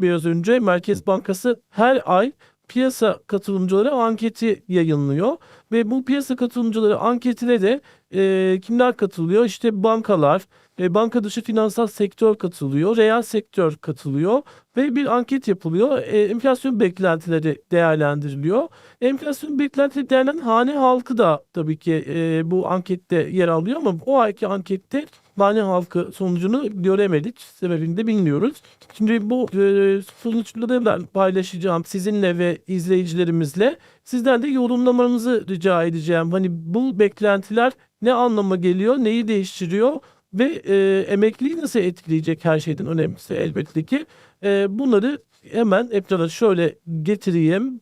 biraz önce Merkez Bankası her ay piyasa katılımcıları anketi yayınlıyor ve bu piyasa katılımcıları anketine de e, kimler katılıyor? İşte bankalar, e, banka dışı finansal sektör katılıyor, reel sektör katılıyor ve bir anket yapılıyor. E, enflasyon beklentileri değerlendiriliyor. Enflasyon beklentileri değerlenen hane halkı da tabii ki e, bu ankette yer alıyor ama o ayki ankette hane halkı sonucunu göremedik. Sebebini de bilmiyoruz. Şimdi bu e, sonuçları ben paylaşacağım sizinle ve izleyicilerimizle. Sizden de yorumlamanızı rica edeceğim. Hani bu beklentiler ne anlama geliyor, neyi değiştiriyor ve e, emekliyi nasıl etkileyecek her şeyden önemlisi elbette ki. E, bunları hemen ekrana şöyle getireyim.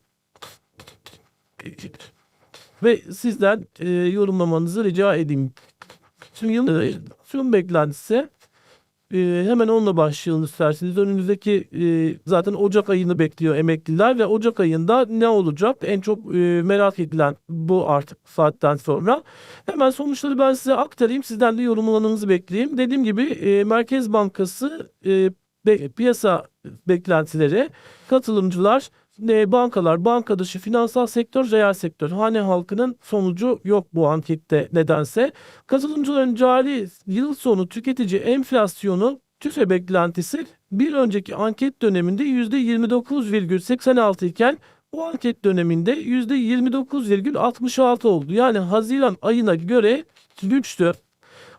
Ve sizden e, yorumlamanızı rica edeyim. Şimdi yılın beklentisi e, hemen onunla başlayalım isterseniz. Önümüzdeki e, zaten Ocak ayını bekliyor emekliler ve Ocak ayında ne olacak? En çok e, merak edilen bu artık saatten sonra. Hemen sonuçları ben size aktarayım. Sizden de yorumlarınızı bekleyeyim. Dediğim gibi e, Merkez Bankası piyasa beklentileri, katılımcılar, e, bankalar, banka dışı finansal sektör, reel sektör. Hane halkının sonucu yok bu ankette nedense. Katılımcıların cari yıl sonu tüketici enflasyonu TÜFE beklentisi bir önceki anket döneminde %29,86 iken bu anket döneminde %29,66 oldu. Yani Haziran ayına göre düştü.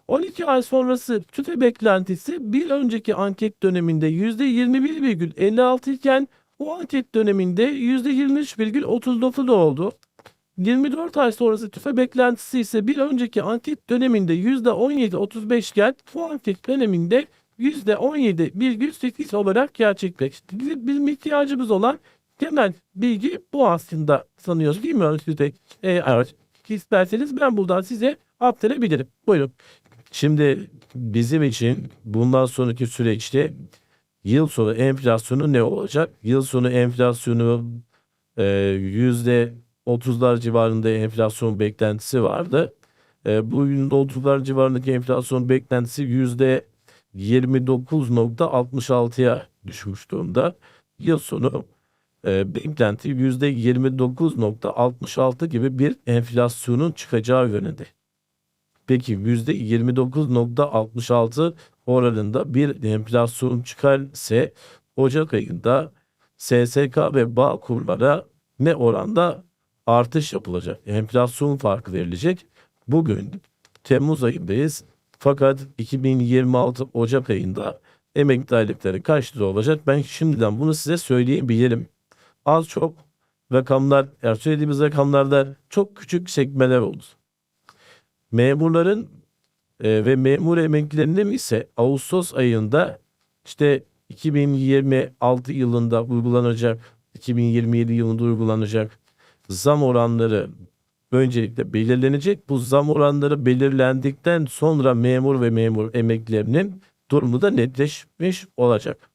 12 ay sonrası TÜFE beklentisi bir önceki anket döneminde %21,56 iken bu anket döneminde %23,39 oldu. 24 ay sonrası tüfe beklentisi ise bir önceki anket döneminde %17.35 iken bu anket döneminde %17,8 olarak gerçekleşti. Bizim, ihtiyacımız olan temel bilgi bu aslında sanıyoruz değil mi Özgür Bey? Ee, evet. İsterseniz ben buradan size aktarabilirim. Buyurun. Şimdi bizim için bundan sonraki süreçte yıl sonu enflasyonu ne olacak? Yıl sonu enflasyonu e, yüzde otuzlar civarında enflasyon beklentisi vardı. E, bu yüzde otuzlar civarındaki enflasyon beklentisi yüzde 29.66'ya düşmüş durumda. Yıl sonu e, beklenti yüzde 29.66 gibi bir enflasyonun çıkacağı yönünde. Peki yüzde 29.66 oranında bir enflasyon çıkarsa Ocak ayında SSK ve bağ kurlara ne oranda artış yapılacak? Enflasyon farkı verilecek. Bugün Temmuz ayındayız. Fakat 2026 Ocak ayında emekli aylıkları kaç lira olacak? Ben şimdiden bunu size söyleyebilirim. Az çok rakamlar, yani söylediğimiz rakamlarda çok küçük sekmeler oldu. Memurların e, ve memur emeklilerinin ise Ağustos ayında işte 2026 yılında uygulanacak, 2027 yılında uygulanacak zam oranları öncelikle belirlenecek. Bu zam oranları belirlendikten sonra memur ve memur emeklilerinin durumu da netleşmiş olacak.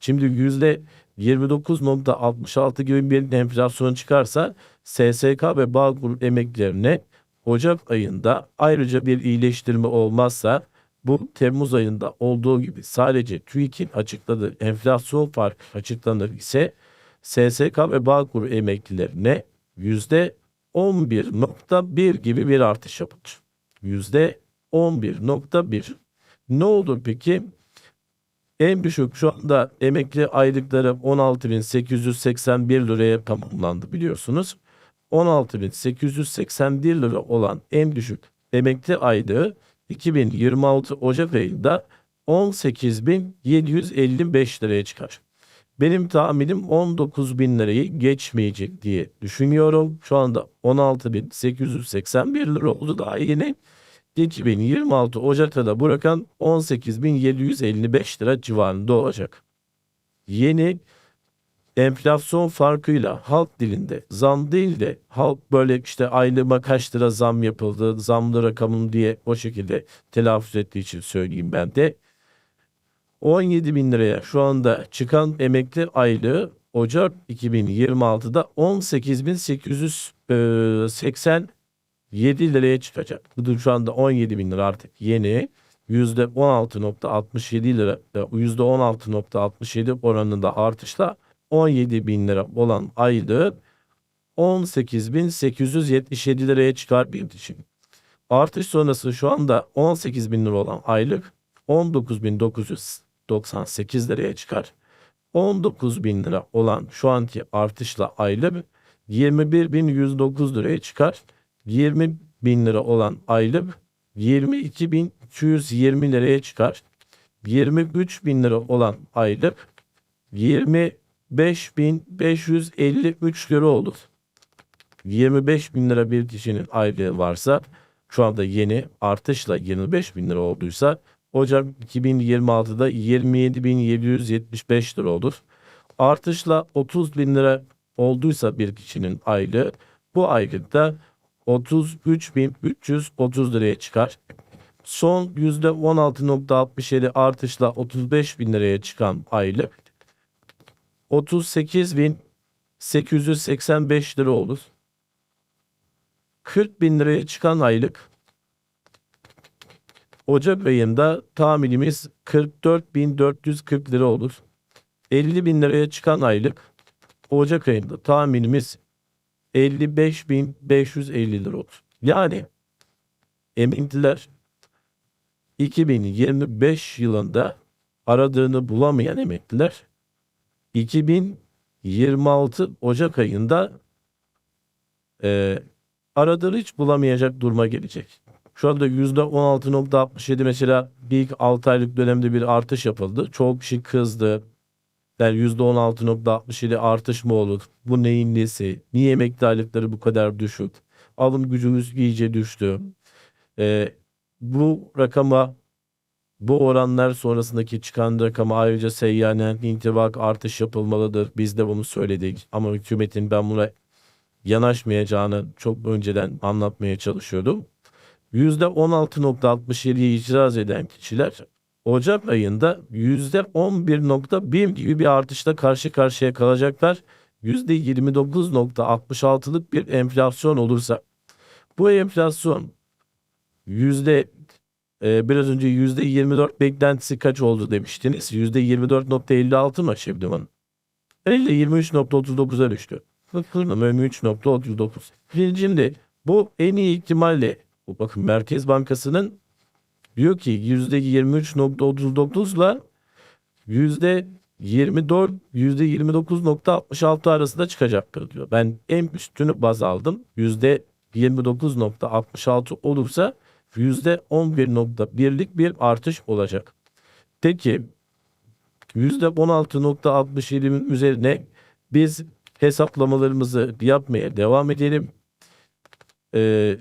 Şimdi yüzde 29.66 gibi bir enflasyon çıkarsa SSK ve Bağkur emeklilerine Ocak ayında ayrıca bir iyileştirme olmazsa bu Temmuz ayında olduğu gibi sadece TÜİK'in açıkladığı enflasyon farkı açıklanır ise SSK ve Bağkur emeklilerine yüzde 11.1 gibi bir artış yapılır. Yüzde 11.1. Ne olur peki? En düşük şu anda emekli aylıkları 16.881 liraya tamamlandı biliyorsunuz. 16.881 lira olan en düşük emekli aylığı 2026 Ocak ayında 18.755 liraya çıkar. Benim tahminim 19 bin lirayı geçmeyecek diye düşünüyorum. Şu anda 16.881 lira oldu daha yeni. 2026 Ocak'ta da bu rakam 18.755 lira civarında olacak. Yeni enflasyon farkıyla halk dilinde zam değil de halk böyle işte aylığıma kaç lira zam yapıldı zamlı rakamım diye o şekilde telaffuz ettiği için söyleyeyim ben de. 17 bin liraya şu anda çıkan emekli aylığı Ocak 2026'da 18.887 liraya çıkacak. Bu şu anda 17 bin lira artık yeni. %16.67 lira %16.67 oranında artışla 17 bin lira olan aylığı 18.877 liraya çıkar bir için. Artış sonrası şu anda 18 bin lira olan aylık 19.998 liraya çıkar. 19 bin lira olan şu anki artışla aylık 21.109 liraya çıkar. 20 bin lira olan aylık 22.220 liraya çıkar. 23 bin lira olan aylık 25.553 lira olur. 25 bin lira bir kişinin aylığı varsa şu anda yeni artışla 25 bin lira olduysa Ocak 2026'da 27.775 lira olur. Artışla 30 bin lira olduysa bir kişinin aylığı bu aylıkta 33.330 liraya çıkar. Son %16.67 artışla 35 bin liraya çıkan aylık 38.885 lira olur. 40 bin liraya çıkan aylık Ocak ayında tahminimiz 44.440 lira olur. 50 bin liraya çıkan aylık Ocak ayında tahminimiz 55.550 lira olur. Yani emekliler 2025 yılında aradığını bulamayan emekliler 2026 Ocak ayında e, aradığını hiç bulamayacak duruma gelecek. Şu anda %16.67 mesela ilk 6 aylık dönemde bir artış yapıldı. Çok kişi kızdı. Yani %16.67 artış mı olur? Bu neyin nesi? Niye emekli aylıkları bu kadar düşük? Alım gücümüz iyice düştü. Ee, bu rakama bu oranlar sonrasındaki çıkan rakama ayrıca seyyanen intibak artış yapılmalıdır. Biz de bunu söyledik. Ama hükümetin ben buna yanaşmayacağını çok önceden anlatmaya çalışıyordum. %16.67'yi itiraz eden kişiler Ocak ayında %11.1 gibi bir artışla karşı karşıya kalacaklar. %29.66'lık bir enflasyon olursa bu enflasyon yüzde e, biraz önce yüzde 24 beklentisi kaç oldu demiştiniz. Yüzde 24.56 mı Şebnem Hanım? Elle 23.39'a düştü. Bakın 23.39. Şimdi bu en iyi ihtimalle bu bakın Merkez Bankası'nın diyor ki yüzde 23.39 ile yüzde 24 yüzde 29.66 arasında çıkacaktır diyor. Ben en üstünü baz aldım. Yüzde 29.66 olursa yüzde 11.1'lik bir artış olacak. Peki yüzde 16.67'nin üzerine biz hesaplamalarımızı yapmaya devam edelim. Ee,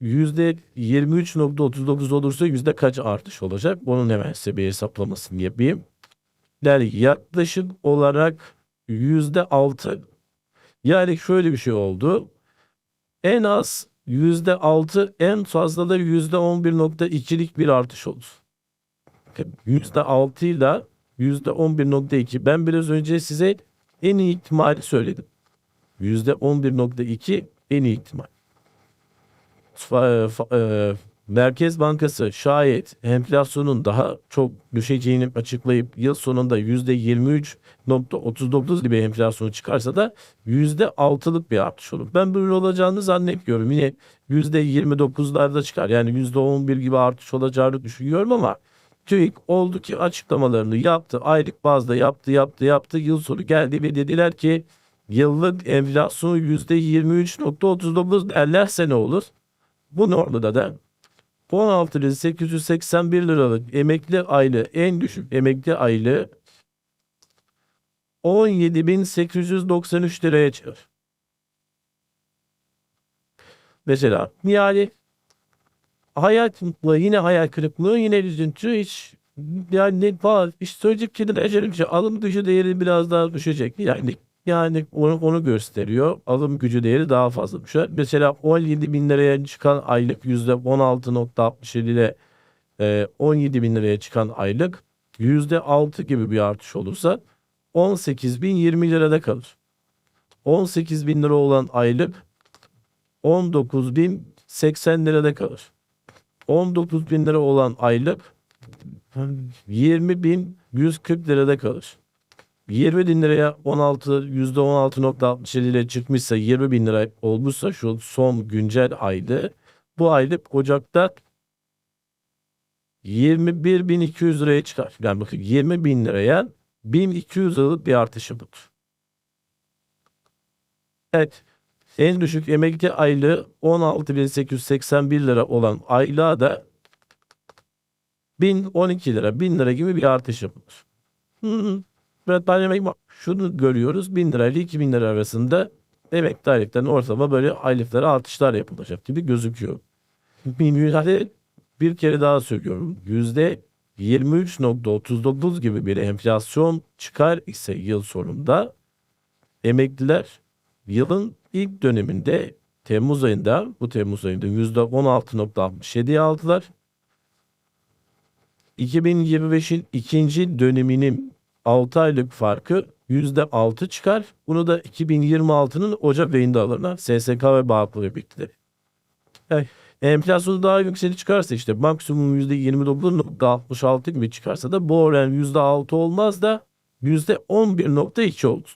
yüzde 23.39 olursa yüzde kaç artış olacak? Bunun hemen size bir hesaplamasını yapayım. Yani yaklaşık olarak yüzde altı. Yani şöyle bir şey oldu. En az yüzde altı en fazla da yüzde on bir artış olur. Yüzde altı ile yüzde on bir nokta iki. Ben biraz önce size en iyi ihtimali söyledim. Yüzde on bir nokta iki en iyi ihtimal. Merkez Bankası şayet enflasyonun daha çok düşeceğini açıklayıp yıl sonunda %23.39 gibi enflasyonu çıkarsa da %6'lık bir artış olur. Ben böyle olacağını zannetmiyorum. Yine %29'larda çıkar. Yani %11 gibi artış olacağını düşünüyorum ama TÜİK oldu ki açıklamalarını yaptı. Aylık bazda yaptı, yaptı, yaptı. Yıl sonu geldi ve dediler ki yıllık enflasyon %23.39 derlerse ne olur? Bu normada da 16.881 liralık emekli aylığı en düşük emekli aylığı 17.893 liraya çıkar. Mesela yani kırıklığı yine hayal kırıklığı yine üzüntü hiç yani ne var iş söyleyecek şeyler ecelince alım gücü değeri biraz daha düşecek. Yani yani onu, onu gösteriyor. Alım gücü değeri daha fazla düşer. Mesela 17 bin liraya çıkan aylık yüzde 16.67 ile e, 17 bin liraya çıkan aylık yüzde 6 gibi bir artış olursa 18 bin 20 lirada kalır. 18 bin lira olan aylık 19 bin 80 lirada kalır. 19 bin lira olan aylık 20.140 lirada kalır. 20 bin liraya 16 %16.67 ile çıkmışsa 20 bin lira olmuşsa şu son güncel ayda bu aylık Ocak'ta 21.200 liraya çıkar. Yani bakın 20 bin liraya 1200 liralık bir artış yapılır. Evet. En düşük emekli aylığı 16.881 lira olan aylığa da 1012 lira, 1000 lira gibi bir artış yapılır. Hı hı. Evet, ben emek şunu görüyoruz. 1000 lira ile 2000 lira arasında emekli aylıkların ortalama böyle aylıklara artışlar yapılacak gibi gözüküyor. Yüzde bir kere daha söylüyorum. Yüzde 23.39 gibi bir enflasyon çıkar ise yıl sonunda emekliler yılın ilk döneminde Temmuz ayında bu Temmuz ayında %16.67'ye aldılar. 2025'in ikinci döneminin 6 aylık farkı %6 çıkar. Bunu da 2026'nın Ocak ayında alırlar. SSK ve Bağkur birlikte. Enflasyonu daha yüksek çıkarsa işte maksimum %29.66 gibi çıkarsa da bu oran %6 olmaz da %11.2 olur.